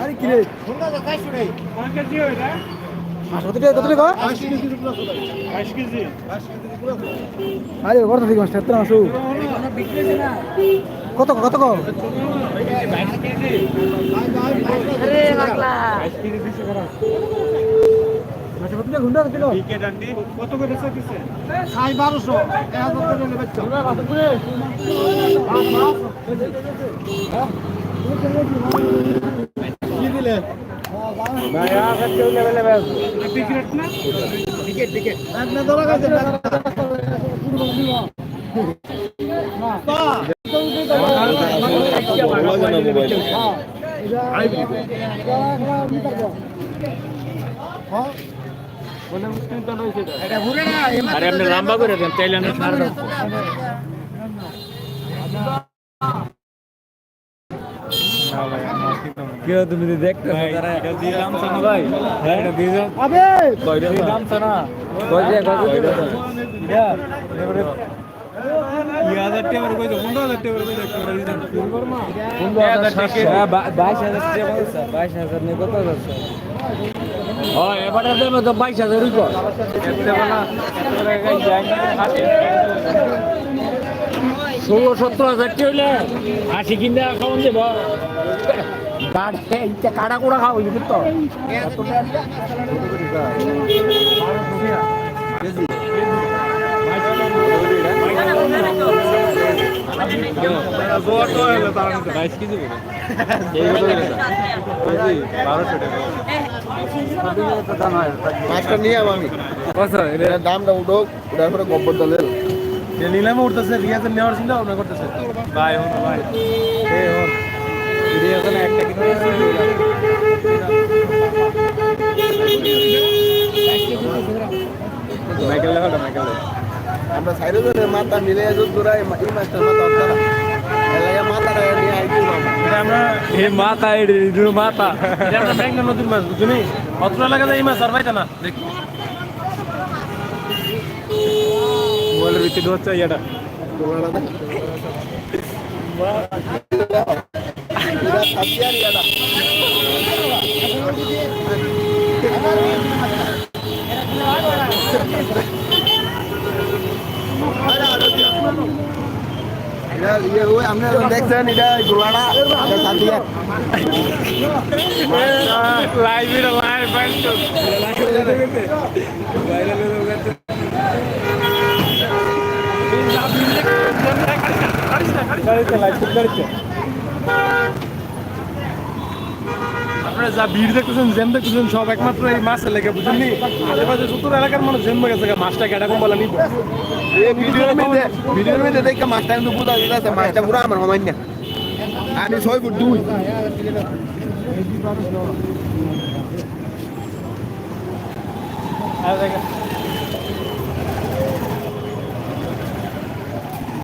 আরে কি রে? আরে কত থেকে মাছ তেত্রা মাছ কত কত কত? কত করে চাইতেছে সাড়ে বারোশো। এক হাজার টাকা নিলে আরে আপনি লম্বা করে দেন তাইলে আমি কেউ তুমি দেখতে হ্যাঁ? হ্যাঁ, বা- বাইশ হাজার নিয়ে কত হাজার ও এবারে দেবে তো বাইশ হাজার ষোলো সত্তর হাজার টাকা হইলে? আশি কিনতে খাওয়ান দেব? কাটা কোড়া খাওয়া তো বাইশ কেজি বারোশো টাকা মাছটা নিয়ে যাব আমি দামটা উঠো ওটার পরে গব্বর দলের নিলামে উঠতেছে রিয়াজে নেওয়ার চিন্তা ভাবনা করতেছে। ভাই হন ভাই। এই হন। রিয়াজে একটা মাইকেল লেখাটা মাইকেল আমরা সাইডে ধরে মাথা মিলে যত দূরা এই মাছটার মাথা আপনারা মাথাটা নিয়ে আইছি আমরা হে মাথা এডি মাথা। এটা আমরা মেঘনা নদীর মাছ বুঝুনি অত্র এলাকাতে এই মাছ আর পাইতা না। দেখি। ইয়েটা এটা ইয়ে দেখছেন এটা এটা সাথিয়া লাইভ লাইভ আপনারা যা ভিড় দেখতেছেন জেম দেখতেছেন সব একমাত্র এই মাছের লেগে বুঝেননি? আশেপাশে সত্তর এলাকার মানুষ জেম গেছে মাছটা কেটা কম বলা নিব? ভিডিওর মধ্যে ভিডিওর মধ্যে দেখে মাছটা কিন্তু বুঝা যাচ্ছে মাছটা পুরো আমার সমান না। আমি ছয় ফুট দুই।